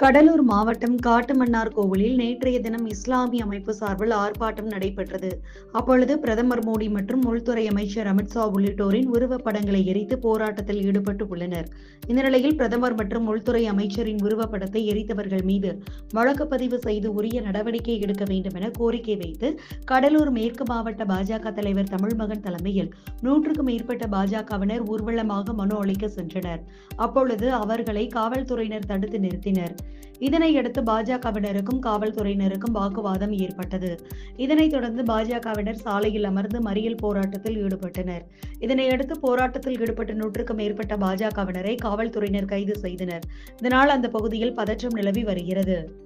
கடலூர் மாவட்டம் காட்டுமன்னார் கோவிலில் நேற்றைய தினம் இஸ்லாமிய அமைப்பு சார்பில் ஆர்ப்பாட்டம் நடைபெற்றது. அப்பொழுது பிரதமர் மோடி மற்றும் உள்துறை அமைச்சர் அமித்ஷா உள்ளிட்டோரின் உருவப்படங்களை எரித்து போராட்டத்தில் ஈடுபட்டு உள்ளனர் இந்த நிலையில் பிரதமர் மற்றும் உள்துறை அமைச்சரின் உருவப்படத்தை எரித்தவர்கள் மீது வழக்கு பதிவு செய்து உரிய நடவடிக்கை எடுக்க வேண்டும் என கோரிக்கை வைத்து கடலூர் மேற்கு மாவட்ட பாஜக தலைவர் தமிழ்மகன் தலைமையில் நூற்றுக்கும் மேற்பட்ட பாஜகவினர் ஊர்வலமாக மனு அளிக்க சென்றனர். அப்பொழுது அவர்களை காவல்துறையினர் தடுத்து நிறுத்தினர். இதனையடுத்து பாஜகவினருக்கும் காவல்துறையினருக்கும் வாக்குவாதம் ஏற்பட்டது. இதனைத் தொடர்ந்து பாஜகவினர் சாலையில் அமர்ந்து மறியல் போராட்டத்தில் ஈடுபட்டனர். இதனையடுத்து போராட்டத்தில் ஈடுபட்ட நூற்றுக்கும் மேற்பட்ட பாஜகவினரை காவல்துறையினர் கைது செய்தனர். இதனால் அந்த பகுதியில் பதற்றம் நிலவி வருகிறது.